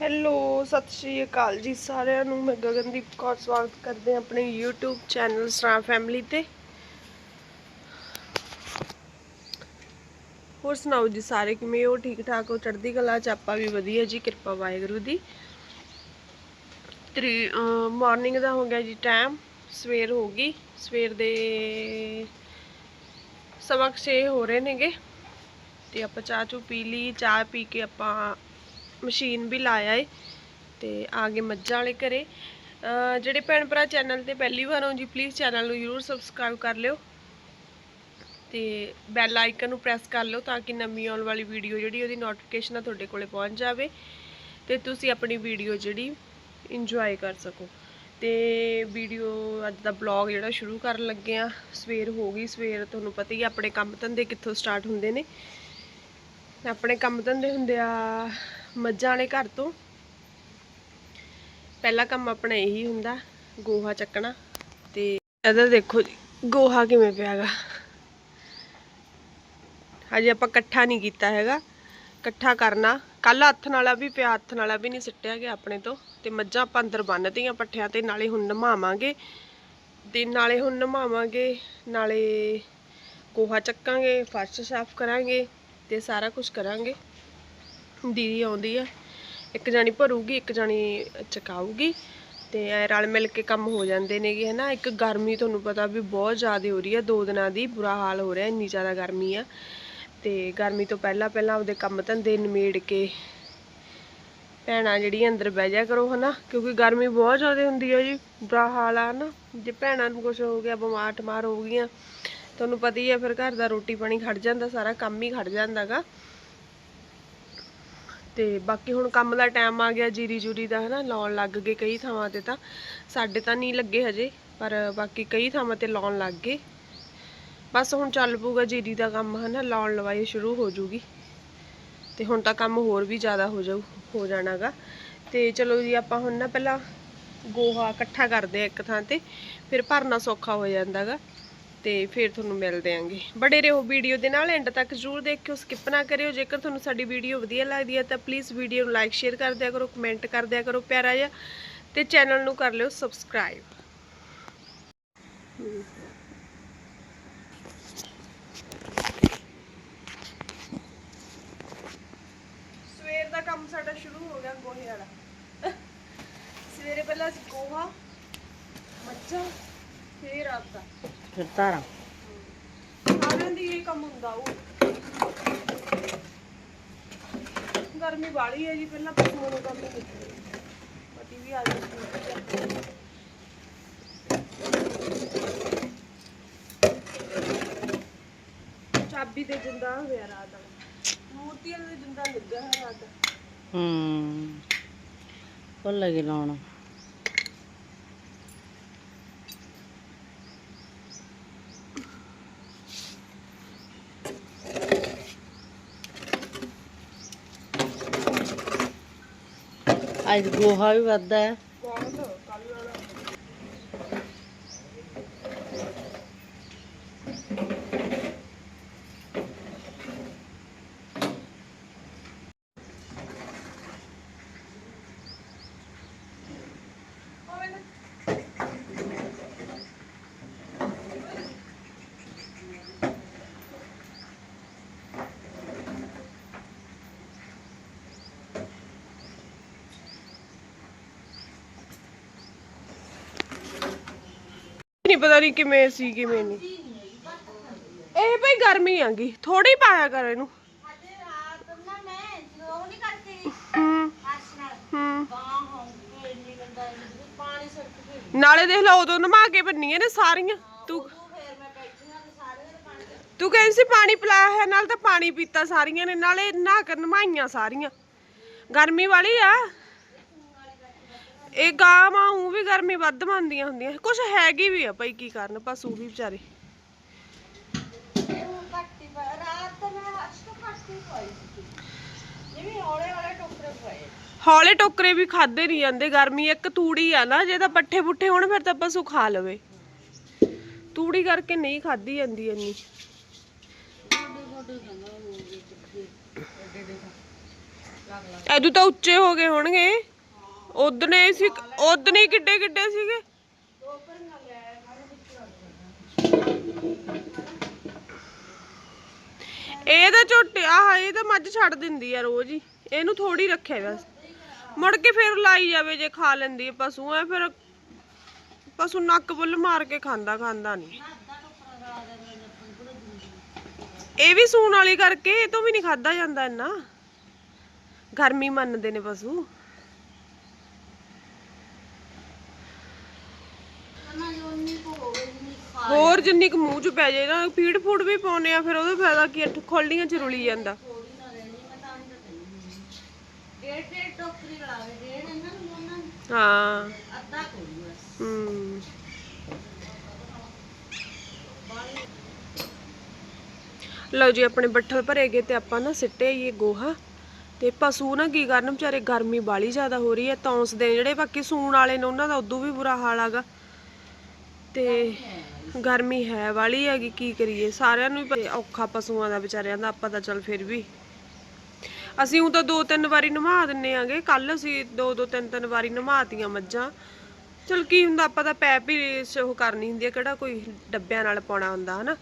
Hello ਸਤਿ ਸ਼੍ਰੀ ਅਕਾਲ ਜੀ ਸਾਰਿਆਂ ਨੂੰ। ਮੈਂ ਗਗਨਦੀਪ ਕੌਰ, ਸਵਾਗਤ ਕਰਦੇ ਹਾਂ ਆਪਣੇ YouTube ਚੈਨਲ ਸਰਾ ਫੈਮਿਲੀ ਤੇ। ਹੋਰ ਸੁਣਾਓ ਜੀ ਸਾਰੇ, ਕਿਵੇਂ ਹੋ? ਠੀਕ ਠਾਕ ਹੋ? ਚੜ੍ਹਦੀ ਕਲਾ ਚ ਆਪਾਂ ਵੀ ਵਧੀਆ ਜੀ, ਕਿਰਪਾ ਵਾਹਿਗੁਰੂ ਦੀ। ਤਰੀ ਮਾਰਨਿੰਗ ਦਾ ਹੋ ਗਿਆ ਜੀ ਟਾਈਮ ਸਵੇਰ ਹੋ ਗਈ। ਸਵੇਰ ਦੇ ਸਵਾ ਕੁ ਹੋ ਰਹੇ ਨੇਗੇ। ਤੇ ਆਪਾਂ ਚਾਹ ਚੂ ਪੀ ਲਈ। ਚਾਹ ਪੀ ਕੇ ਆਪਾਂ ਮਸ਼ੀਨ ਵੀ ਲਾਇਆ ਏ ਤੇ ਆ ਗਏ ਮੱਝਾਂ ਵਾਲੇ ਘਰੇ। ਜਿਹੜੇ ਭੈਣ ਭਰਾ ਚੈਨਲ ਤੇ ਪਹਿਲੀ ਵਾਰ ਹੋ ਜੀ ਪਲੀਜ਼ ਚੈਨਲ ਨੂੰ ਜਰੂਰ ਸਬਸਕ੍ਰਾਈਬ ਕਰ ਲਿਓ ਤੇ ਬੈਲ ਆਈਕਨ ਨੂੰ ਪ੍ਰੈਸ ਕਰ ਲਿਓ ਤਾਂ ਕਿ ਨਵੀਂ ਆਉਣ ਵਾਲੀ ਵੀਡੀਓ ਜਿਹੜੀ ਉਹਦੀ ਨੋਟੀਫਿਕੇਸ਼ਨ ਆ ਤੁਹਾਡੇ ਕੋਲੇ ਪਹੁੰਚ ਜਾਵੇ ਤੇ ਤੁਸੀਂ ਆਪਣੀ ਵੀਡੀਓ ਜਿਹੜੀ ਇੰਜੋਏ ਕਰ ਸਕੋ। ਤੇ ਵੀਡੀਓ ਅੱਜ ਦਾ ਬਲੌਗ ਜਿਹੜਾ ਸ਼ੁਰੂ ਕਰਨ ਲੱਗੇ ਆ, ਸਵੇਰ ਹੋ ਗਈ, ਸਵੇਰ ਤੁਹਾਨੂੰ ਪਤਾ ਹੀ ਆਪਣੇ ਕੰਮ ਧੰਦੇ ਕਿੱਥੋਂ ਸਟਾਰਟ ਹੁੰਦੇ ਨੇ। ਆਪਣੇ ਕੰਮ ਧੰਦੇ ਹੁੰਦੇ ਆ ਮੱਝਾਂ ਵਾਲੇ ਘਰ ਤੋਂ। ਪਹਿਲਾ ਕੰਮ ਆਪਣਾ ਇਹੀ ਹੁੰਦਾ, ਗੋਹਾ ਚੱਕਣਾ ਤੇ ਇਹਦਾ ਦੇਖੋ ਜੀ, ਗੋਹਾ ਕਿਵੇਂ ਪਿਆਗਾ। ਹਜੇ ਆਪਾਂ ਇਕੱਠਾ ਨਹੀਂ ਕੀਤਾ ਹੈਗਾ, ਇਕੱਠਾ ਕਰਨਾ। ਕੱਲ ਹੱਥ ਨਾਲਾ ਵੀ ਪਿਆ, ਹੱਥ ਨਾਲਾ ਵੀ ਨਹੀਂ ਸਿੱਟਿਆ ਗਿਆ ਆਪਣੇ ਤੋਂ ਤੇ ਮੱਝਾਂ ਆਪਾਂ ਅੰਦਰ ਬੰਨਤੀਆਂ ਪੱਠਿਆਂ ਤੇ, ਨਾਲੇ ਹੁਣ ਨਮਾਵਾਂਗੇ ਤੇ ਨਾਲੇ ਹੁਣ ਨਮਾਵਾਂਗੇ, ਨਾਲੇ ਗੋਹਾ ਚੱਕਾਂਗੇ, ਫਰਸ਼ ਸਾਫ਼ ਕਰਾਂਗੇ ਤੇ ਸਾਰਾ ਕੁਝ ਕਰਾਂਗੇ। ਦੀਦੀ ਆਉਂਦੀ ਆ। ਇੱਕ ਜਾਣੀ ਭਰੂਗੀ, ਇੱਕ ਜਾਣੀ ਚਕਾਊਗੀ ਤੇ ਐ ਰਲ ਮਿਲ ਕੇ ਕੰਮ ਹੋ ਜਾਂਦੇ ਨੇਗੇ, ਹਨਾ। ਇੱਕ ਗਰਮੀ ਤੁਹਾਨੂੰ ਪਤਾ ਵੀ ਬਹੁਤ ਜ਼ਿਆਦਾ ਹੋ ਰਹੀ ਆ, ਦੋ ਦਿਨਾਂ ਦੀ ਬੁਰਾ ਹਾਲ ਹੋ ਰਿਹਾ, ਇੰਨੀ ਜ਼ਿਆਦਾ ਗਰਮੀ ਆ। ਤੇ ਗਰਮੀ ਤੋਂ ਪਹਿਲਾਂ ਪਹਿਲਾਂ ਆਪਦੇ ਕੰਮ ਧੰਦੇ ਨਿਮੇੜ ਕੇ ਭੈਣਾਂ ਜਿਹੜੀਆਂ ਅੰਦਰ ਬਹਿ ਜਾ ਕਰੋ, ਹਨਾ। ਕਿਉਂਕਿ ਗਰਮੀ ਬਹੁਤ ਜ਼ਿਆਦਾ ਹੁੰਦੀ ਆ ਜੀ, ਬੁਰਾ ਹਾਲ ਆ ਨਾ ਜੇ ਭੈਣਾਂ ਨੂੰ ਕੁਝ ਹੋ ਗਿਆ, ਬਿਮਾਰ ਟਮਾਰ ਹੋ ਗਈਆਂ, ਤੁਹਾਨੂੰ ਪਤਾ ਹੀ ਆ, ਫਿਰ ਘਰ ਦਾ ਰੋਟੀ ਪਾਣੀ ਖੜ ਜਾਂਦਾ, ਸਾਰਾ ਕੰਮ ਹੀ ਖੜ ਜਾਂਦਾਗਾ। ਤੇ ਬਾਕੀ ਹੁਣ ਕੰਮ ਦਾ ਟਾਈਮ ਆ ਗਿਆ, ਜੀਰੀ ਜੂਰੀ ਦਾ ਹਨਾ, ਲਾਉਣ ਲੱਗ ਗਏ ਕਈ ਥਾਵਾਂ ਤੇ ਤਾਂ। ਸਾਡੇ ਤਾਂ ਨਹੀਂ ਲੱਗੇ ਹਜੇ, ਪਰ ਬਾਕੀ ਕਈ ਥਾਵਾਂ ਤੇ ਲਾਉਣ ਲੱਗ ਗਏ। ਬਸ ਹੁਣ ਚੱਲ ਪੂਗਾ ਜੀਰੀ ਦਾ ਕੰਮ ਹਨਾ, ਲਾਉਣ ਲਵਾਈ ਸ਼ੁਰੂ ਹੋ ਜੂਗੀ। ਤੇ ਹੁਣ ਤਾਂ ਕੰਮ ਹੋਰ ਵੀ ਜ਼ਿਆਦਾ ਹੋ ਜਾਊ, ਹੋ ਜਾਣਾਗਾ। ਤੇ ਚਲੋ ਜੀ, ਆਪਾਂ ਹੁਣ ਨਾ ਪਹਿਲਾਂ ਗੋਹਾ ਇਕੱਠਾ ਕਰਦੇ ਆ ਇੱਕ ਥਾਂ ਤੇ, ਫਿਰ ਭਰਨਾ ਸੌਖਾ ਹੋ ਜਾਂਦਾਗਾ। ਤੇ ਫਿਰ ਤੁਹਾਨੂੰ ਮਿਲਦੇ ਆਂਗੇ। ਬੜੇ ਰਹੋ ਵੀਡੀਓ ਦੇ ਨਾਲ ਐਂਡ ਤੱਕ ਜ਼ਰੂਰ ਦੇਖਿਓ ਸਕਿਪ ਨਾ ਕਰਿਓ। ਜੇਕਰ ਤੁਹਾਨੂੰ ਸਾਡੀ ਵੀਡੀਓ ਵਧੀਆ ਲੱਗਦੀ ਹੈ, ਤਾਂ ਪਲੀਜ਼ ਵੀਡੀਓ ਨੂੰ ਲਾਈਕ ਸ਼ੇਅਰ ਕਰ ਦਿਆ ਕਰੋ ਕਮੈਂਟ ਕਰ ਦਿਆ ਕਰੋ, ਪਿਆਰਾ ਜਿਹਾ। ਤੇ ਚੈਨਲ ਨੂੰ ਕਰ ਲਿਓ ਸਬਸਕ੍ਰਾਈਬ ਸਵੇਰ ਦਾ ਕੰਮ ਸਾਡਾ ਸ਼ੁਰੂ ਹੋ ਗਿਆ ਗੋਹੇ ਵਾਲਾ। ਸਵੇਰੇ ਪਹਿਲਾਂ ਅਸੀਂ ਗੋਹਾ, ਮੱਝਾਂ, ਫੇਰ ਆਪਦਾ ਫਿਰ ਧਾਰਾਂ। ਸਾਰਿਆਂ ਦੀ ਇਹ ਕੰਮ ਹੁੰਦਾ ਉਹ। ਗਰਮੀ ਵਾਲੀ ਹੈ ਜੀ ਪਹਿਲਾਂ ਪਸ਼ੂਆਂ ਨੂੰ ਕੰਮ ਕੀਤਾ ਪਤੀ ਵੀ ਆ ਗਿਆ ਚਾਬੀ ਤੇ ਜਿੰਦਾ ਹੋਇਆ ਰਾਤ ਦਾ। ਮੂਰਤੀਆਂ ਦੇ ਜਿੰਦਾ ਲੱਗਾ ਹੈ ਰਾਤ ਦਾ। ਹੂੰ। ਭੁੱਲ ਗਈ ਲਾਉਣਾ। ਅੱਜ ਗੋਹਾ ਵੀ ਵੱਧਦਾ ਹੈ ਬਹੁਤ ਕੱਲ ਵਾਲਾ ਨਹੀਂ ਪਤਾ ਨਹੀਂ ਕਿਵੇਂ ਸੀ ਕਿਵੇਂ ਨਹੀਂ। ਇਹ ਭਾਈ ਗਰਮੀ ਆਂਗੀ ਥੋੜੀ ਪਾਇਆ ਕਰ ਇਹਨੂੰ। ਨਾਲੇ ਦੇਖ ਲਾ ਉਦੋਂ ਨਮਾ ਕੇ ਬੰਨੀਆਂ ਨੇ ਸਾਰੀਆਂ। ਤੂੰ ਤੂੰ ਕਹਿੰਦੀ ਸੀ ਪਾਣੀ ਪਿਲਾਇਆ ਹੈ ਨਾਲ ਤਾਂ ਪਾਣੀ ਪੀਤਾ ਸਾਰੀਆਂ ਨੇ ਨਾਲੇ ਨਹਾ ਕੇ ਨਮਾਈਆਂ ਸਾਰੀਆਂ। ਗਰਮੀ ਵਾਲੀ ਆ। ਇਹ ਗਾਂ ਮਾਂ ਉਹ ਵੀ ਗਰਮੀ ਵੱਧ ਮੰਦੀਆਂ ਹੁੰਦੀਆਂ। ਕੁਛ ਹੈਗੀ ਵੀ ਆ ਭਾਈ ਕੀ ਕਰਨ? ਪਸ਼ੂ ਵੀ ਵਿਚਾਰੇ। ਹੌਲੇ ਟੋਕਰੇ ਵੀ ਖਾਦੇ ਨਹੀਂ ਜਾਂਦੇ। ਗਰਮੀ ਇੱਕ ਤੂੜੀ ਆ ਨਾ ਜੇ ਤਾਂ ਪੱਠੇ ਪੁੱਠੇ ਹੋਣ ਫਿਰ ਤਾਂ ਪਸ਼ੂ ਖਾ ਲਵੇ। ਤੂੜੀ ਕਰਕੇ ਨਹੀਂ ਖਾਦੀ ਜਾਂਦੀ ਇੰਨੀ। ਐਦੂ ਤਾਂ ਉੱਚੇ ਹੋ ਗਏ ਹੋਣਗੇ। ਉਦਨੇ ਸੀ, ਉਦਨੇ ਕਿੱਡੇ ਕਿੱਡੇ ਸੀਗੇ? ਇਹ ਤਾਂ ਝੋਟੇ, ਆਹ, ਇਹ ਤਾਂ ਮੱਝ ਛੱਡ ਦਿੰਦੀ ਆ ਰੋਜ਼ ਹੀ। ਇਹਨੂੰ ਥੋੜੀ ਰੱਖਿਆ ਬਸ। ਮੁੜ ਕੇ ਫਿਰ ਲਾਈ ਜਾਵੇ ਜੇ ਖਾ ਲੈਂਦੀ ਹੈ ਪਸ਼ੂ, ਐ ਫਿਰ ਪਸ਼ੂ ਨੱਕ ਬੁੱਲ ਮਾਰ ਕੇ ਖਾਂਦਾ ਖਾਂਦਾ ਨਹੀਂ ਇਹ ਵੀ ਸੂਣ ਵਾਲੀ ਕਰਕੇ, ਇਹ ਤੋਂ ਵੀ ਨਹੀਂ ਖਾਦਾ ਜਾਂਦਾ ਇੰਨਾ। ਗਰਮੀ ਮੰਨਦੇ ਨੇ ਪਸ਼ੂ। ਹੋਰ ਜਿੰਨੀ ਕੁ ਮੂੰਹ ਚ ਪੈ ਜਾਏ ਨਾ ਫੀਡ ਫੂਡ ਵੀ ਪਾਉਨੇ ਆ, ਫਿਰ ਉਹਦਾ ਫਾਇਦਾ ਕੀ ਹੈ ਖੋਲੀਆਂ ਚ ਰੁਲੀ ਜਾਂਦਾ। ਡੇਢ ਡੇਢ ਟੋਕਰੀ ਲਾਵੇ ਡੇਢ ਇਹਨਾਂ ਨੂੰ ਉਹਨਾਂ ਨੂੰ ਹਾਂ। ਅੱਧਾ ਕੋਈ ਬਸ ਹਮ ਲਓ ਜੀ, ਆਪਣੇ ਬੱਠਲ ਭਰੇ ਗਏ ਤੇ ਆਪਾਂ ਨਾ ਸਿੱਟੇ ਆਈਏ ਗੋਹਾ। ਤੇ ਪਸ਼ੂ ਨਾ ਕੀ ਕਰਨ, ਵਿਚਾਰੇ ਗਰਮੀ ਬਾਲੀ ਜ਼ਿਆਦਾ ਹੋ ਰਹੀ ਹੈ ਤੌਂਸਦੇ ਨੇ ਜਿਹੜੇ, ਬਾਕੀ ਸੂਣ ਵਾਲੇ ਨੇ, ਉਹਨਾਂ ਦਾ ਉਦੋਂ ਵੀ ਬੁਰਾ ਹਾਲ ਹੈਗਾ ਤੇ ਗਰਮੀ ਹੈ, ਵਾਲੀ ਹੈਗੀ, ਕੀ ਕਰੀਏ? ਸਾਰਿਆਂ ਨੂੰ ਹੀ ਔਖਾ ਪਸ਼ੂਆਂ ਦਾ, ਵਿਚਾਰਿਆਂ ਦਾ, ਆਪਾਂ ਤਾਂ ਚੱਲ ਫਿਰ ਵੀ। ਅਸੀਂ ਉਹ ਤਾਂ ਦੋ ਤਿੰਨ ਵਾਰੀ ਨਵਾ ਦਿੰਨੇ ਆਂਗੇ। ਕੱਲ ਅਸੀਂ ਦੋ ਦੋ, ਤਿੰਨ ਤਿੰਨ ਵਾਰੀ ਨਵਾਤੀਆਂ ਮੱਝਾਂ। ਚਲ ਕੀ ਹੁੰਦਾ, ਆਪਾਂ ਤਾਂ ਪੈਪ ਹੀ ਉਹ ਕਰਨੀ ਹੁੰਦੀ ਹੈ ਕਿਹੜਾ ਕੋਈ ਡੱਬਿਆਂ ਨਾਲ ਪਾਉਣਾ ਹੁੰਦਾ, ਹਨਾ?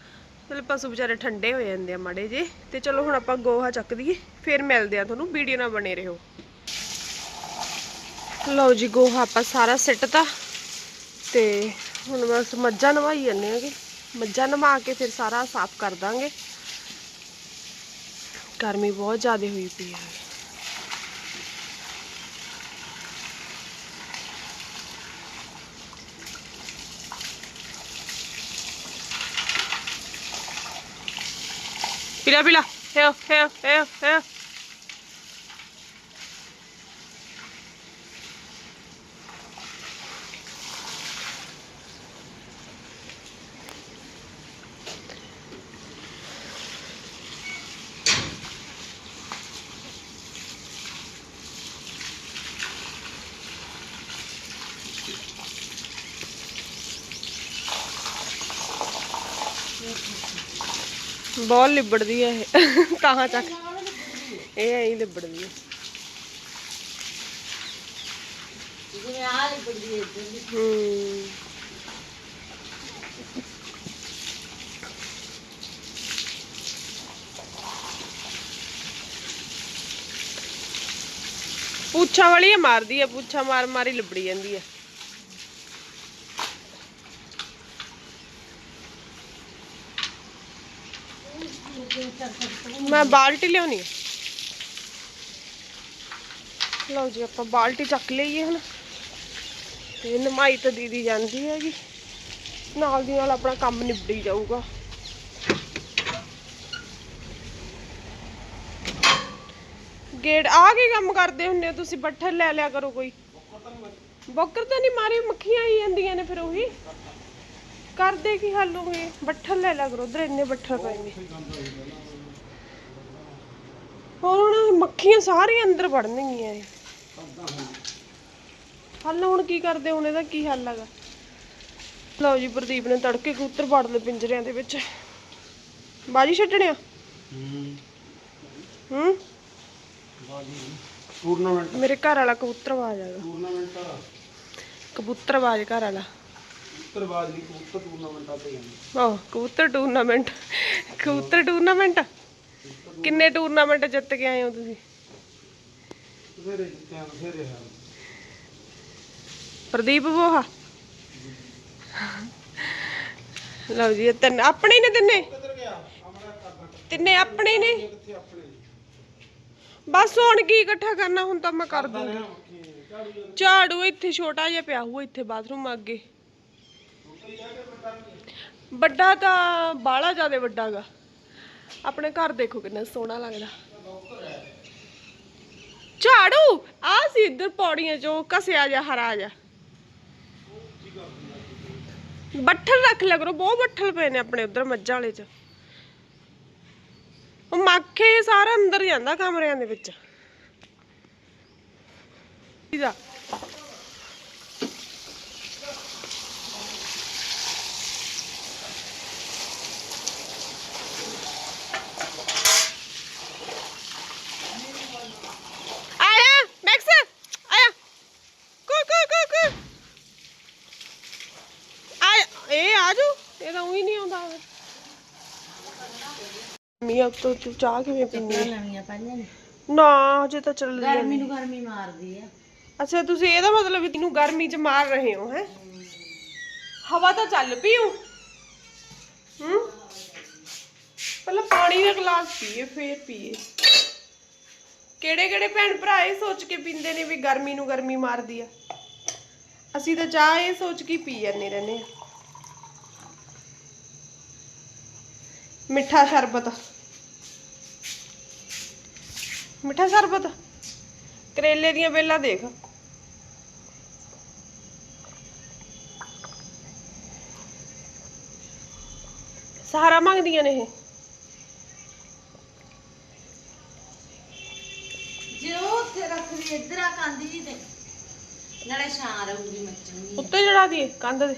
ਚਲ ਪਸ਼ੂ ਵਿਚਾਰੇ ਠੰਡੇ ਹੋ ਜਾਂਦੇ ਆ ਮਾੜੇ ਜੇ ਤੇ ਚਲੋ ਹੁਣ ਆਪਾਂ ਗੋਹਾ ਚੱਕ ਦਈਏ, ਫਿਰ ਮਿਲਦੇ ਆ ਤੁਹਾਨੂੰ, ਵੀਡੀਓ ਨਾਲ ਬਣੇ ਰਹੋ। ਲਓ ਜੀ, ਗੋਹਾ ਆਪਾਂ ਸਾਰਾ ਸਿੱਟਤਾ। ਤੇ ਹੁਣ ਬਸ ਮੱਝਾਂ ਨਵਾਈ ਜਾਂਦੇ ਆਂਗੇ ਮੱਝਾਂ ਨਵਾ ਕੇ ਫਿਰ ਸਾਰਾ ਸਾਫ਼ ਕਰ ਦਾਂਗੇ। ਗਰਮੀ ਬਹੁਤ ਜ਼ਿਆਦਾ ਹੋਈ ਪਈ ਹੈ। ਪੀਲਾ ਪੀਲਾ ਹੇ ਹੇ ਹੇ ਹੇ ਬਹੁਤ ਲਿਬੜਦੀ ਹੈ ਇਹ। ਕਹਾਂ ਚੱਕ? ਇਹ ਐਂ ਹੀ ਲਿਬੜਦੀ ਹੈ ਜਿਵੇਂ ਆਹ ਲਿਬੜੀ ਇੱਧਰ ਦੀ ਹੂੰ। ਪੁੱਛਾਂ ਵਾਲੀ ਮਾਰਦੀ ਹੈ ਪੁੱਛਾਂ ਮਾਰ ਮਾਰੀ ਲਿਬੜੀ ਜਾਂਦੀ ਹੈ ਮੈਂ ਬਾਲਟੀ ਲਿਆਉਣੀ ਹੈ ਲਓ ਜੀ ਆਪਾਂ ਬਾਲਟੀ ਚੱਕ ਲਈਏ ਹੁਣ ਤੇ ਨਮਾਈ ਤਾਂ ਦੀਦੀ ਜਾਂਦੀ ਹੈਗੀ ਨਾਲ ਦੀ ਨਾਲ ਆਪਣਾ ਕੰਮ ਨਿਬੜੀ ਜਾਊਗਾ ਗੇਟ ਆ ਕੀ ਕੰਮ ਕਰਦੇ ਹੁੰਦੇ ਹੋ ਤੁਸੀਂ ਬੱਠਲ ਲੈ ਲਿਆ ਕਰੋ ਕੋਈ ਬੋਕਰ ਤਾਂ ਨਹੀਂ ਮਾਰੀ ਮੱਖੀਆਂ ਆਈ ਜਾਂਦੀਆਂ ਨੇ ਫਿਰ ਉਹੀ ਕਰਦੇ ਕੀ ਹੱਲ ਹੋਗੇ ਬੱਠਲ ਲੈ ਲਿਆ ਕਰੋ ਉਧਰ ਇੰਨੇ ਬੱਠਲ ਪਏ ਨੇ। ਹੋਰ ਹੁਣ ਮੱਖੀਆਂ ਸਾਰੀਆਂ ਅੰਦਰ ਵੜਨਗੀਆਂ ਇਹ ਹੱਲ ਹੁਣ ਕੀ ਕਰਦੇ ਹੁਣ ਇਹਦਾ ਕੀ ਹੱਲ ਹੈਗਾ? ਲਓ ਜੀ ਪ੍ਰਦੀਪ ਨੇ ਤੜਕੇ ਕਬੂਤਰ ਵੜ ਲਏ ਪਿੰਜਰਿਆਂ ਦੇ ਵਿੱਚ। ਬਾਜੀ ਛੱਡਣਿਆ? ਹੂੰ। ਟੂਰਨਾਮੈਂਟ। ਮੇਰੇ ਘਰ ਵਾਲਾ ਕਬੂਤਰਬਾਜ਼ ਹੈਗਾ ਟੂਰਨਾਮੈਂਟ ਕਬੂਤਰਬਾਜ਼ ਘਰ ਵਾਲਾ। ਕਬੂਤਰ ਟੂਰਨਾਮੈਂਟਾਂ ਤੇ ਜਾਂਦੇ ਆਹ ਕਬੂਤਰ ਟੂਰਨਾਮੈਂਟ ਕਬੂਤਰ ਟੂਰਨਾਮੈਂਟ ਕਿੰਨੇ ਟੂਰਨਾਮੈਂਟ ਜਿੱਤ ਕੇ ਆਏ ਹੋ ਤੁਸੀਂ? ਬਥੇਰੇ ਜਿੱਤਿਆਂ ਬਥੇਰੇ ਹਾਰ। ਪ੍ਰਦੀਪ ਬੋਹਾ? ਲਓ ਜੀ ਇਹ ਤਿੰਨ। ਆਪਣੇ ਹੀ ਨੇ ਤਿੰਨੇ? ਕਿੱਧਰ ਗਿਆ? ਆਪਣਾ ਕਰਦਾ ਤਿੰਨੇ ਆਪਣੇ ਹੀ ਨੇ ਕਿੱਥੇ ਆਪਣੇ? ਬਸ ਹੁਣ ਕੀ ਇਕੱਠਾ ਕਰਨਾ ਹੁਣ ਤਾਂ ਮੈਂ ਕਰ ਦੂੰ ਨੇ ਮੱਖੀ ਝਾੜੂ ਜਿਹਾ ਝਾੜੂ ਇੱਥੇ ਛੋਟਾ ਜਿਹਾ ਪਿਆ ਹੋਊ ਇੱਥੇ ਬਾਥਰੂਮ ਅੱਗੇ। ਵੱਡਾ ਤਾਂ ਬਾਹਲਾ ਜ਼ਿਆਦਾ ਵੱਡਾ ਆਪਣੇ ਘਰ ਦੇਖੋ ਕਿੰਨਾ ਸੋਹਣਾ ਲੱਗਦਾ। ਝਾੜੂ ਆ ਸੀ ਇੱਧਰ ਪੌੜੀਆਂ ਚੋਂ ਕਸਿਆ ਜਾ ਹਰਾ ਜਾ ਬੱਠਲ ਰੱਖ ਲਿਆ ਕਰੋ, ਬਹੁਤ ਬੱਠਲ ਪਏ ਨੇ ਆਪਣੇ ਉਧਰ ਮੱਝਾਂ ਵਾਲੇ ਚ। ਉਹ ਮੱਖੇ ਸਾਰਾ ਅੰਦਰ ਜਾਂਦਾ ਕਮਰਿਆਂ ਦੇ ਵਿੱਚ। ਇਹਦਾ ਆ ਉੱਤੋਂ ਤੂੰ ਚਾਹ ਕਿਵੇਂ ਪੀਣੀ ਆ ਲੈਣੀਆਂ ਪਾਈਆਂ ਨੇ ਨਾ ਹਜੇ ਤਾਂ ਚੱਲਦੀ ਆ ਗਰਮੀ ਨੂੰ ਗਰਮੀ ਮਾਰਦੀ ਆ। ਅੱਛਾ ਤੁਸੀਂ ਇਹਦਾ ਮਤਲਬ ਵੀ ਤੈਨੂੰ ਗਰਮੀ 'ਚ ਮਾਰ ਰਹੇ ਹੋ ਹੈ? ਹਵਾ ਤਾਂ ਚੱਲ ਪਈ ਹੂੰ ਹੂੰ? ਪਹਿਲਾਂ ਪਾਣੀ ਦਾ ਗਲਾਸ ਪੀਏ ਫੇਰ ਪੀਏ। ਕਿਹੜੇ ਕਿਹੜੇ ਭੈਣ ਭਰਾ ਇਹ ਸੋਚ ਕੇ ਪੀਂਦੇ ਨੇ ਵੀ ਗਰਮੀ ਨੂੰ ਗਰਮੀ ਮਾਰਦੀ ਆ? ਅਸੀਂ ਤਾਂ ਚਾਹ ਇਹ ਸੋਚ ਕੇ ਹੀ ਪੀ ਜਾਂਦੇ ਰਹਿੰਦੇ ਆ। ਮਿੱਠਾ ਸ਼ਰਬਤ। ਮਿੱਠਾ ਸ਼ਰਬਤ? ਕਰੇਲੇ ਦੀਆਂ ਵੇਲਾਂ ਦੇਖ। ਸਹਾਰਾ ਮੰਗਦੀਆਂ ਨੇ ਇਹ। ਜੇ ਉਹ ਉੱਥੇ ਰੱਖ ਲਈ ਇੱਧਰ ਆ ਕੰਦੀ ਜੀ ਤੇ। ਨਾਲੇ ਛਾਂ ਰਹੂਗੀ ਮੱਚੂਗੀ ਉੱਤੇ ਚੜਾ ਦਈਏ ਕੰਧ ਦੇ।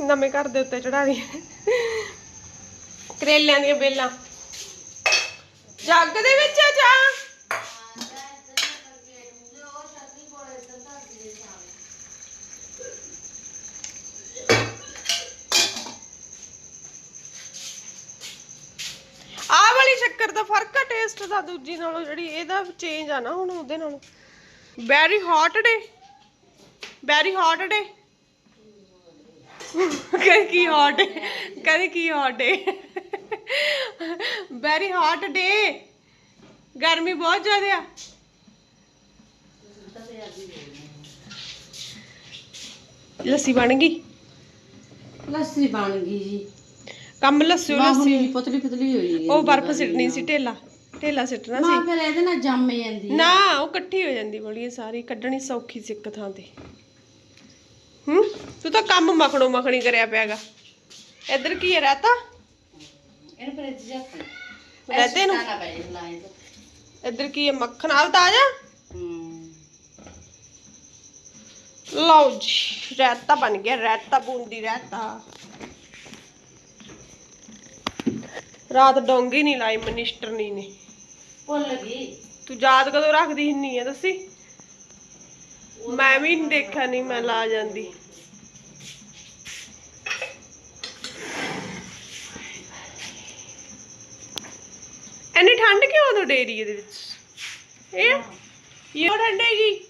ਨਵੇਂ ਘਰ ਦੇ ਉੱਤੇ ਚੜਾ ਦਈਏ ਕਰੇਲਿਆਂ ਦੀਆਂ ਵੇਲਾਂ। ਜੱਗ ਦੇ ਵਿੱਚ ਆ ਜਾ। ਆਹ ਵਾਲੀ ਸ਼ੱਕਰ ਦਾ ਫ਼ਰਕ ਆ ਟੇਸਟ ਦਾ, ਦੂਜੀ ਨਾਲੋਂ ਜਿਹੜੀ ਇਹਦਾ ਚੇਂਜ ਆ ਨਾ ਹੁਣ ਉਹਦੇ ਨਾਲੋਂ। Very hot day very hot day ਕਦੇ ਕੀ ਹੌਟ ਕਦੇ ਕੀ hot day very hot day ਗਰਮੀ ਬਹੁਤ ਜ਼ਿਆਦਾ ਆ। ਲੱਸੀ ਬਣ ਗਈ? ਲੱਸੀ ਬਣ ਗਈ ਜੀ। ਕੰਮ ਲੱਸੀ ਮਾਂ ਲੱਸੀ। ਹੁਣੀ ਪਤਲੀ ਪਤਲੀ ਹੋਈ ਉਹ ਬਰਫ ਸਿੱਟਣੀ ਸੀ ਢੇਲਾ। ਢੇਲਾ ਸਿੱਟਣਾ ਮਾਂ ਸੀ। ਫਿਰ ਇਹਦੇ ਨਾਲ ਜੰਮ ਜਾਂਦੀ ਨਾ ਉਹ ਇਕੱਠੀ ਹੋ ਜਾਂਦੀ ਬੜੀ ਇਹ ਸਾਰੀ। ਕੱਢਣੀ ਸੌਖੀ ਸੀ ਇੱਕ ਥਾਂ ਤੇ। ਹੂੰ? ਤੂੰ ਤਾਂ ਕੰਮ ਮਖਣੋ ਮਖਣੀ ਕਰਿਆ ਪਿਆਗਾ। ਇੱਧਰ ਕੀ ਹੈ ਰਹਤਾ ਇਹਨੂੰ ਫਰਿੱਜ ਚ ਰੱਖ। ਰਹਤੇ ਨੂੰ ਨਾ ਪੈ ਜੇ ਲਾਏ ਤਾਂ। ਇੱਧਰ ਕੀ ਹੈ ਮੱਖਣ? ਆਵ ਤਾਜ਼ਾ ਲਓ ਜੀ ਰਾਇਤਾ ਬਣ ਗਿਆ ਰਾਇਤਾ ਬੂੰਦੀ ਰਾਇਤਾ ਰਾਤ ਡੋਂਗੀ ਨਹੀਂ ਲਾਈ ਮਨਿਸਟਰਨੀ ਨੇ ਭੁੱਲ ਗਈ। ਤੂੰ ਯਾਦ ਕਦੋਂ ਰੱਖਦੀ ਹੁੰਨੀ ਆ ਦੱਸੀ? ਮੈਂ ਵੀ ਨੀ ਦੇਖਿਆ ਨਹੀਂ ਮੈਂ ਲਾ ਜਾਂਦੀ। ਐਨੀ ਠੰਡ ਕਿਉਂ ਉਦੋਂ ਡੇਰੀ ਦੇ ਵਿੱਚ? ਇਹ ਇਹ ਠੰਡ ਹੈਗੀ?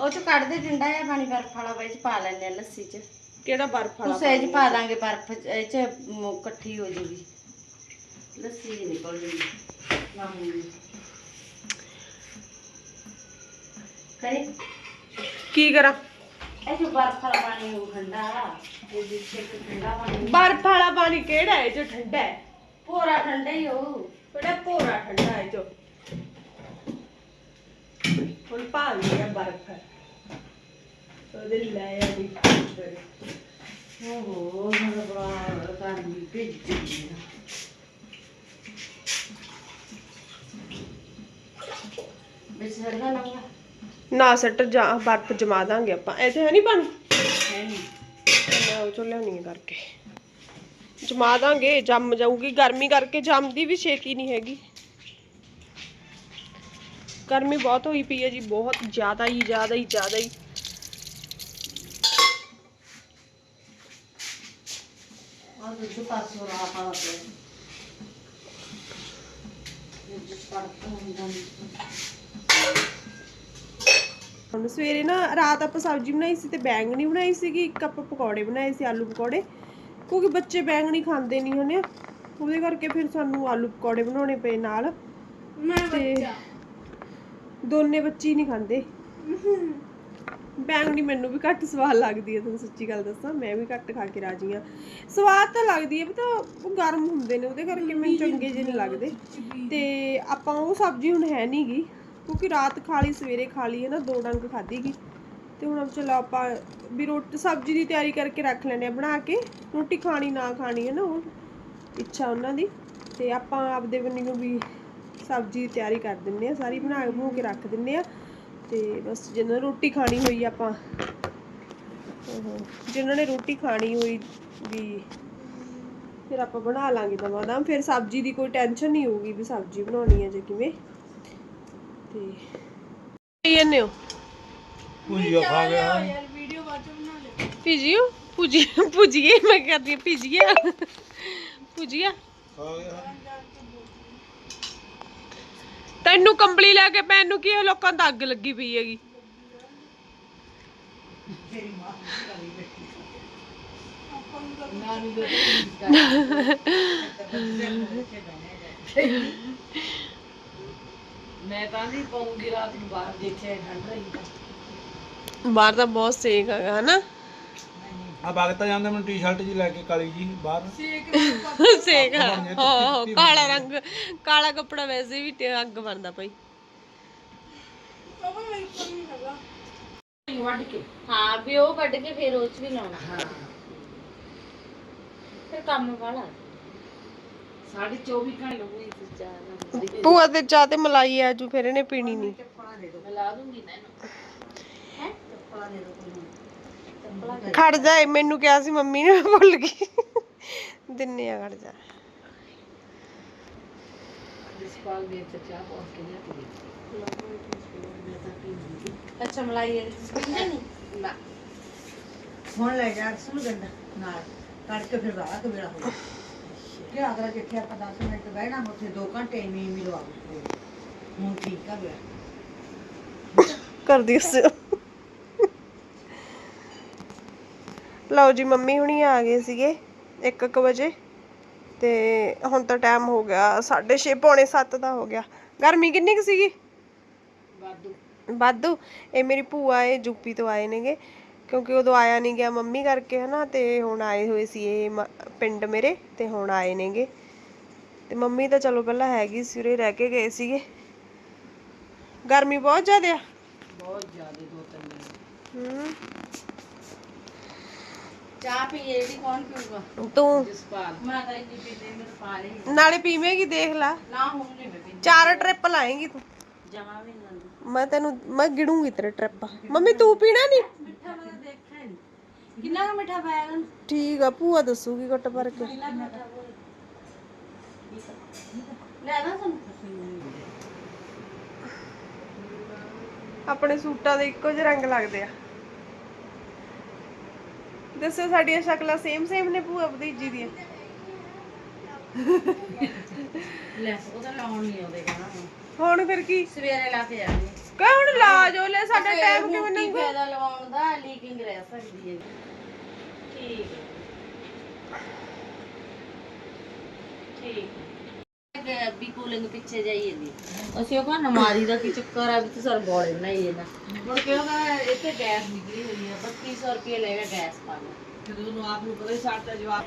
ਉਹ ਚ ਕੱਢਦੇ ਠੰਡਾ ਜਿਹਾ ਪਾਣੀ ਬਰਫ ਵਾਲਾ ਵਿੱਚ ਪਾ ਲੈਂਦੇ ਆ ਲੱਸੀ ਚ। ਕਿਹੜਾ ਬਰਫ ਵਾਲਾ ਇਹ ਚ ਪਾ ਦਾਂਗੇ ਬਰਫ ਚ- ਇਹ ਚ ਮ- ਇਕੱਠੀ ਹੋ ਜੂਗੀ। ਲੱਸੀ ਜਿਹੀ ਨਿਕਲ ਜੂਗੀ। ਕਰੇ। ਕੀ ਕਰਾਂ? ਇਹ ਜੋ ਬਰਫ ਵਾਲਾ ਪਾਣੀ ਉਹ ਠੰਡਾ। ਇਹ ਇੱਕ ਠੰਡਾ ਪਾਣੀ। ਬਰਫ ਵਾਲਾ ਪਾਣੀ ਕਿਹੜਾ ਹੈ ਜੋ ਠੰਡਾ ਹੈ? ਪੂਰਾ ਠੰਡਾ ਹੀ ਉਹ ਬੜਾ ਭੋਰਾ ਠੰਡਾ ਹੈ ਜੋ। ਹੁਣ ਪਾ ਲਿਆ ਬਰਫ। ਉਹਦੇ ਲੈ ਆ ਓਹੋ ਮੇਰਾ ਬੜਾ ਭਿੱਜ ਲੰਗਾ ਨਾ ਸੱਟ ਜਾ ਬਰਫ ਜਮਾ ਦਾਂਗੇ ਆਪਾਂ। ਇੱਥੇ ਹੈ ਨਹੀਂ ਪਾਣੀ ਹੈ ਨਹੀਂ ਮੈਂ ਉਹ ਚੋਂ ਲਿਆਉਣੀ ਕਰਕੇ। जमा देंगे जम जाऊगी गर्मी करके जमदी भी छेती नहीं हैगी गर्मी बहुत हो पी है जी बहुत ज़्यादा ही ज़्यादा ही ज़्यादा ही सवेरे ना रात आप सब्ज़ी बनाई सी बैंगनी बनाई सी एक कप पकौड़े बनाए से आलू पकौड़े ਕਿਉਂਕਿ ਬੱਚੇ ਬੈਂਗਣੀ ਖਾਂਦੇ ਨਹੀਂ ਹਨੇ। ਉਹਦੇ ਕਰਕੇ ਫਿਰ ਸਾਨੂੰ ਆਲੂ ਪਕੌੜੇ ਬਣਾਉਣੇ ਪਏ ਨਾਲ। ਤੇ ਦੋਨੇ ਬੱਚੇ ਹੀ ਨਹੀਂ ਖਾਂਦੇ। ਬੈਂਗਣੀ ਮੈਨੂੰ ਵੀ ਘੱਟ ਸਵਾਦ ਲੱਗਦੀ ਹੈ ਤੁਹਾਨੂੰ ਸੱਚੀ ਗੱਲ ਦੱਸਾਂ। ਮੈਂ ਵੀ ਘੱਟ ਖਾ ਕੇ ਰਾਜੀ ਆ ਸਵਾਦ ਤਾਂ ਲੱਗਦੀ ਹੈ ਪਤਾ ਉਹ ਗਰਮ ਹੁੰਦੇ ਨੇ ਉਹਦੇ ਕਰਕੇ ਮੈਨੂੰ ਚੰਗੇ ਜਿਹੇ ਨਹੀਂ ਲੱਗਦੇ। ਤੇ ਆਪਾਂ ਉਹ ਸਬਜ਼ੀ ਹੁਣ ਹੈ ਨਹੀਂਗੀ ਕਿਉਂਕਿ ਰਾਤ ਖਾ ਲਈ ਸਵੇਰੇ ਖਾ ਲਈ ਹੈ ਨਾ ਦੋ ਡੰਗ ਖਾਧੀਗੀ ਤੇ ਹੁਣ ਚਲੋ ਆਪਾਂ ਵੀ ਰੋਟੀ ਸਬਜ਼ੀ ਦੀ ਤਿਆਰੀ ਕਰਕੇ ਰੱਖ ਲੈਣੇ ਆ ਬਣਾ ਕੇ। ਰੋਟੀ ਖਾਣੀ ਨਾ ਖਾਣੀ ਹੈ ਨਾ ਉਹ ਇੱਛਾ ਉਹਨਾਂ ਦੀ। ਤੇ ਆਪਾਂ ਆਪਦੇ ਬੰਨੀ ਨੂੰ ਵੀ ਸਬਜ਼ੀ ਦੀ ਤਿਆਰੀ ਕਰ ਦਿੰਨੇ ਆ ਸਾਰੀ ਬਣਾ ਕੇ ਬਣਾ ਕੇ ਰੱਖ ਦਿੰਨੇ ਆ ਤੇ ਬਸ ਜਿਹਨਾਂ ਰੋਟੀ ਖਾਣੀ ਹੋਈ ਆਪਾਂ ਓਹੋ, ਜਿਨ੍ਹਾਂ ਨੇ ਰੋਟੀ ਖਾਣੀ ਹੋਈ ਵੀ ਫਿਰ ਆਪਾਂ ਬਣਾ ਲਾਂਗੇ ਦਵਾ ਦਮ ਫਿਰ ਸਬਜ਼ੀ ਦੀ ਕੋਈ ਟੈਨਸ਼ਨ ਨਹੀਂ ਹੋਊਗੀ ਵੀ ਸਬਜ਼ੀ ਬਣਾਉਣੀ ਹੈ ਜਾਂ ਕਿਵੇਂ। ਤੇ ਕੀ ਹੋ? ਭੁਜੀਆ ਖਾ ਗਿਆ। ਭੀਜੀਓ ਭੁਜੀ ਭੁਜੀਏ ਮੈਂ ਕਰਦੀ ਭੀਜੀਆ ਭੁਜੀਆ। ਖਾ ਗਿਆ। ਤੈਨੂੰ ਕੰਬਲੀ ਲੈ ਕੇ ਪੈਣ ਨੂੰ ਕੀ ਇਹ ਲੋਕਾਂ ਦਾ ਅੱਗ ਲੱਗੀ ਪਈ ਹੈਗੀ। ਮੈਂ ਤਾਂ ਨਹੀਂ ਪਾਉਂਗੀ ਰਾਤ ਨੂੰ ਬਾਹਰ ਦੇਖਿਆ ਠੰਡ ਰਹੀ ਤਾਂ। ਬਾਹਰ ਤਾਂ ਬਹੁਤ ਸੇਕ ਹੈਗਾ ਹਨਾ? ਆ ਭਗਤਾ ਜਾਂਦਾ ਮੈਨੂੰ ਟੀ-ਸ਼ਰਟ ਜੀ ਲੈ ਕੇ ਕਾਲੀ ਜੀ ਬਾਹਰ। ਸੇਕ ਹਾਂ। ਹਾਂ, ਕਾਲਾ ਰੰਗ ਕਾਲਾ ਕੱਪੜਾ ਵੈਸੇ ਵੀ ਤੇ ਅੱਗ ਬਣਦਾ ਪਈ। ਵੱਢ ਕੇ। ਹਾਂ ਵੀ ਉਹ ਕੱਢ ਕੇ ਫਿਰ ਉਹ ਚ ਵੀ ਲਾਉਣਾ। ਹਾਂ। ਫਿਰ ਕੰਮ ਵਾਲਾ। ਸਾਢੇ 24 ਘੰਟੇ ਲੱਗੂਗੀ ਤੇ ਚਾਹ ਭੂਆ ਤੇ ਚਾਹ ਤੇ ਮਲਾਈ ਆਜੂ ਫਿਰ ਇਹਨੇ ਪੀਣੀ ਨਹੀਂ ਮੈਂ ਲਾ ਦੂੰਗੀ ਨਾ ਇਹਨੂੰ। ਚੱਪਲਾਂ ਦੇ ਦੋ ਕੋਈ ਚੱਪਲਾਂ ਖੜ ਜਾ ਇਹ ਮੈਨੂੰ ਕਿਹਾ ਸੀ ਮੰਮੀ ਨੇ ਭੁੱਲ ਗਈ। ਦਿੰਨੇ ਆ ਖੜ ਜਾ। ਜਸਪਾਲ ਦੇ ਚ ਚਾਹ ਪਹੁੰਚ ਕੇ ਲਿਆ ਕੇ ਅੱਛਾ ਮਲਾਈ ਇਹਦੇ ਚ ਪੀਂਦੇ ਨਹੀਂ ਨਾ। ਹੁਣ ਲੈ ਜਾ ਸੁਣ ਗੰਡਾ। ਨਾਲ ਕਰਕੇ ਫਿਰ ਰਾਹ ਕੇ ਵੇਲਾ ਹੋ ਕਿ ਅਗਲਾ ਜਿੱਥੇ ਆਪਾਂ 10 ਮਿੰਟ ਬਹਿਣਾ ਉੱਥੇ 2 ਘੰਟੇ ਨਹੀਂ ਮਿਲਵਾ ਹੁਣ ਠੀਕ ਆ ਗਿਆ ਕਰਦੀ ਉਸ ਲਓ ਜੀ ਮੰਮੀ ਹੁਣੀ ਆ ਗਏ ਸੀਗੇ 1:00 ਵਜੇ। ਤੇ ਹੁਣ ਤਾਂ ਟਾਈਮ ਹੋ ਗਿਆ 6:30 ਪੌਣੇ 7 ਦਾ ਹੋ ਗਿਆ। ਗਰਮੀ ਕਿੰਨੀ ਕੁ ਸੀਗੀ? ਵਾਧੂ। ਵਾਧੂ? ਇਹ ਮੇਰੀ ਭੂਆ ਇਹ ਯੂਪੀ ਤੋਂ ਆਏ ਨੇਗੇ। ਕਿਉਂਕਿ ਉਦੋਂ ਆਇਆ ਨਹੀਂ ਗਿਆ ਮੰਮੀ ਕਰਕੇ ਹਨਾ ਤੇ ਹੁਣ ਆਏ ਹੋਏ ਸੀ ਇਹ ਪਿੰਡ ਮੇਰੇ ਤੇ ਹੁਣ ਆਏ ਨੇਗੇ। ਤੇ ਮੰਮੀ ਤਾਂ ਚਲੋ ਪਹਿਲਾਂ ਹੈਗੀ ਸੀ ਉਰੇ ਰਹਿ ਕੇ ਗਏ ਸੀਗੇ। ਗਰਮੀ ਬਹੁਤ ਜ਼ਿਆਦਾ ਆ। ਬਹੁਤ ਜ਼ਿਆਦਾ ਦੋ ਤਿੰਨ ਦਿਨ। ਹੂੰ। ਚਾਹ ਪੀਏ ਜਿਹੜੀ ਕੌਣ ਪੀਊਗਾ? ਤੂੰ। ਜਸਪਾਲ। ਮੈਂ ਤਾਂ ਇੰਨੀ ਪੀਂਦੀ ਮੇਰੇ ਪਾ ਲਈ ਨਾਲੇ ਪੀਵੇਂਗੀ ਦੇਖ ਲੈ। ਨਾ ਹੁਣ ਨਹੀਂ ਮੈਂ ਪੀਂਦੀ। ਚਾਰ ਟ੍ਰਿਪ ਲਾਏਂਗੀ ਤੂੰ। ਜਮਾ ਵੀ ਨਹੀਂ ਲੰਦੀ ਮੈਂ ਤੈਨੂੰ ਮੈਂ ਗਿਣੂੰਗੀ ਤੇਰੇ ਟ੍ਰਿਪ ਮੰਮੀ ਤੂੰ ਪੀਣਾ ਨਹੀਂ ਮਿੱਠਾ ਮੈਂ ਤਾਂ ਦੇਖਿਆ ਨਹੀਂ ਕਿੰਨਾ ਕੁ ਮਿੱਠਾ ਪਾਇਆ ਠੀਕ ਆ ਭੂਆ ਦੱਸੂਗੀ ਘੁੱਟ ਭਰ ਕੇ। ਕਿੰਨਾ ਮਿੱਠਾ ਲੈ ਨਾ ਸਾਨੂੰ। ਆਪਣੇ ਸੂਟਾਂ ਦੇ ਇੱਕੋ ਜਿਹੇ ਰੰਗ ਲੱਗਦੇ ਆ। ਦੱਸੋ ਸਾਡੀਆਂ ਸ਼ਕਲਾਂ ਸੇਮ ਸੇਮ ਨੇ ਭੂਆ ਭਤੀਜੀ ਦੀਆਂ? ਲੈ ਲਾਉਣ ਨਹੀਂ ਆਉਂਦੇ ਹੁਣ ਫਿਰ ਕੀ? ਸਵੇਰੇ ਲਾ ਕੇ ਆਣੀ ਕਹ ਹੁਣ ਲਾ ਜੋ ਲੈ ਸਾਡਾ ਟਾਈਮ ਕਿਵੇਂ ਲੰਘਾ? ਫਾਇਦਾ ਲਵਾਉਣ ਦਾ ਲੀਕਿੰਗ ਰਹਿ ਸਕਦੀ ਹੈ। ਠੀਕ ਠੀਕ ਵੀ ਕੂਲਿੰਗ ਪਿੱਛੇ ਜਾਈਏ ਦੀ ਅਸੀਂ ਉਹ ਕਹਿੰਦਾ ਮਾਰੀ ਦਾ ਕੀ ਚੱਕਰ ਆ, ਵੀ ਤੇ ਸਰ ਬੋਲੇ ਬਣਾਈਏ ਨਾ ਮੁੜ ਕੇ ਉਹ ਇੱਥੇ ਗੈਸ ਨਿਕਲੀ ਹੋਈ ਆ 3200 ਰੁਪਏ ਲੈਗਾ ਗੈਸ ਪਾ ਲਓ ਜਦੋਂ ਉਹਨੂੰ ਆਪ ਨੂੰ ਪਤਾ ਹੀ ਦਾ ਜਵਾਬ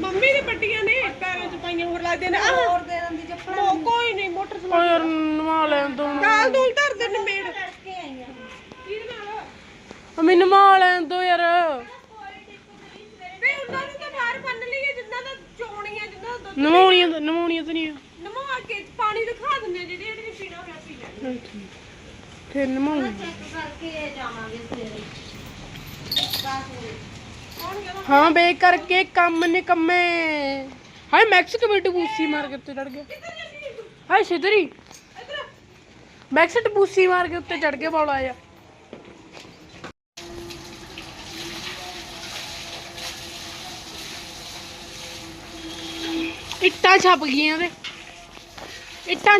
ਮੰਮੀ ਨੇ ਪੱਟੀਆਂ ਨੇ ਪੈਰਾਂ 'ਚ ਪਾਈਆਂ ਹੋਰ ਲੱਗਦੇ ਨੇ ਆਹ ਹੋਰ ਦੇ ਦਿੰਦੀ ਚੱਪਲਾਂ ਕੋਈ ਨਹੀਂ ਮੋਟਰ ਚਲਾ ਓ ਯਾਰ ਨਵਾ ਲੈਣ ਦੋ ਕਾਲ ਦੂਲ ਧਰ ਦੇ ਨਮੇੜ ਕਿਹਦੇ ਨਾਲ ਮੈਨੂੰ ਨਵਾ ਲੈਣ ਦੋ ਯਾਰ ਵੇ ਉਹਨਾਂ ਨੂੰ ਤਾਂ ਬਾਹਰ ਬੰਨ ਲਈਏ ਜਿੰਨਾ ਦਾ ਚੋਣੀਆਂ ਜਿੰਨਾ ਦਾ ਦੁੱਧ ਨਵਾਉਣੀਆਂ ਤਾਂ ਨਹੀਂ ਆ। ਨਮਾ ਕੇ ਪਾਣੀ ਦਿਖਾ ਦਿੰਦੇ ਜਿਹੜੀ ਜਿਹੜੀ ਪੀਣਾ ਹੋਇਆ ਪੀ ਲੈ ਫਿਰ ਨਵਾਉਂ ਚੈੱਕ ਕਰਕੇ ਜਾਵਾਂਗੇ ਸਵੇਰੇ। ਹਾਂ ਬੇ ਕਰਕੇ ਕੰਮ ਨਿਕੰਮੇ ਹਾਏ ਮੈਕਸ ਕਮੇਟੀ ਬੂਸੀ ਮਾਰ ਕੇ ਉੱਤੇ ਚੜ ਗਿਆ? ਹਾਏ ਸਿੱਧਰੀ। ਮੈਕਸ ਬੂਸੀ ਮਾਰ ਕੇ ਉੱਤੇ ਚੜ ਗਿਆ ਬੌਲਾ ਆ ਇੱਟਾਂ ਛਪ ਗਈਆਂ ਉਹਦੇ ਇੱਟਾਂ